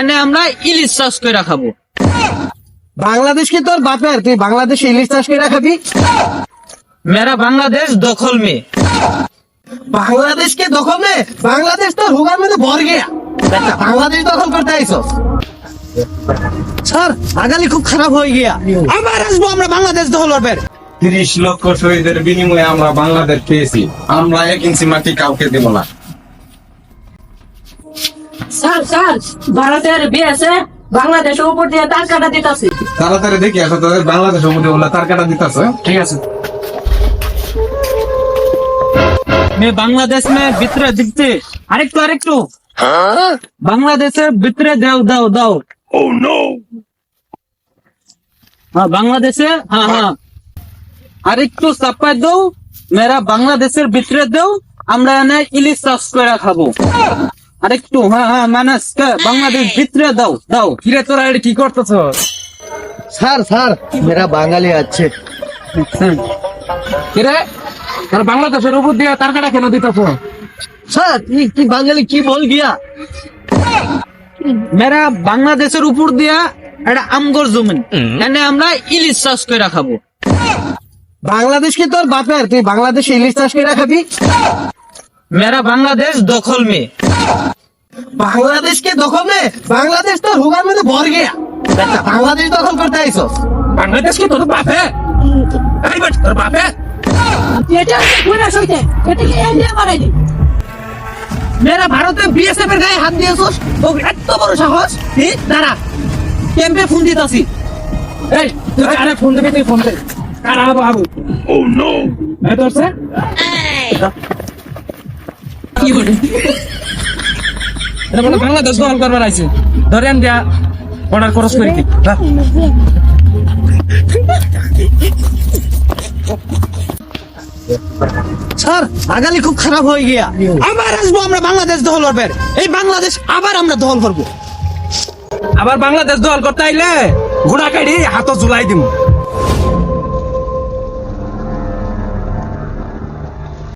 এনে আমরা ইলিশ চাষ করে খাব। বাংলাদেশ কি তোর বাপের? তুই বাংলাদেশে ইলিশ চাষ করে খাবি? মেরা বাংলাদেশ দখল মে বাংলাদেশ কে দখল নে বাংলাদেশ তো রোগার মধ্যে ভর গিয়া। বাংলাদেশ দখল করতে আইসো স্যার আগালি খুব খারাপ হয়ে গিয়া। আবার আসব আমরা বাংলাদেশ দখল করবে। তিরিশ লক্ষ শহীদের বিনিময়ে আমরা বাংলাদেশ পেয়েছি। আমরা এক ইঞ্চি মাটি কাউকে দেব না। স্যার স্যার ভারতের বিএসএ বাংলাদেশের উপর দিয়ে তার কাটা দিতেছে। তাড়াতাড়ি দেখি আসো তাদের বাংলাদেশ মধ্যে ওগুলা তার কাটা দিতেছে। ঠিক আছে। মে বাংলাদেশ মে ভিতরে দিচ্ছে। আরেকটু আরেকটু। বাংলাদেশের ভিতরে দাও দাও দাও। ও নো হ্যাঁ বাংলাদেশে হ্যাঁ হ্যাঁ। আরেকটু চাপাই দাও। মেরা বাংলাদেশের ভিতরে দাও। আমরা এনে ইলিশ চাষ করে খাব। আরেকটু হ্যাঁ হ্যাঁ মানাস বাংলাদেশ ভিতরে দাও দাও কিরে তোরা এটা কি করতেছ? স্যার স্যার মেরা বাঙালি আছে। কিরে তোরা বাংলাদেশের উপর দিয়ে তার কাটা কেন দিতেছ? স্যার তুই তুই বাঙালি কি বল গিয়া? মেরা বাংলাদেশের উপর দিয়া একটা আমগর জমিন এনে আমরা ইলিশ চাষ করে খাব। বাংলাদেশ কি তোর বাপের? তুই বাংলাদেশে ইলিশ চাষ করে খাবি? মেরা বাংলাদেশ দখল মে বাংলাদেশ কে দখল নে বাংলাদেশ তো রোগার মধ্যে ভর গিয়া। বাংলাদেশ দখল করতে আইসো। বাংলাদেশ কি তোর বাপে। এই বেট তোর বাপে। এটা পুরা সইতে। এটা কি ইন্ডিয়া মারাই মেরা ভারতে বিএসএফ এর গায়ে হাত দিয়েছোস? তো এত বড় সাহস? হি দাঁড়া। ক্যাম্পে ফোন দিতাছি? এই তুই আরে ফোন দিবি তুই ফোন দে। কারা বাবু ও নো তোরছে কি বলে? এটা বলে বাংলাদেশ দখল করবার আইছে। ধরেন দিয়া অর্ডার খরচ করি কি? স্যার আগালি খুব খারাপ হয়ে গিয়া। আবার আসব আমরা বাংলাদেশ দখল করবে এই বাংলাদেশ আবার আমরা দখল করব। আবার বাংলাদেশ দখল করতে আইলে ঘোড়া কাটি হাত ঝুলাই দিম।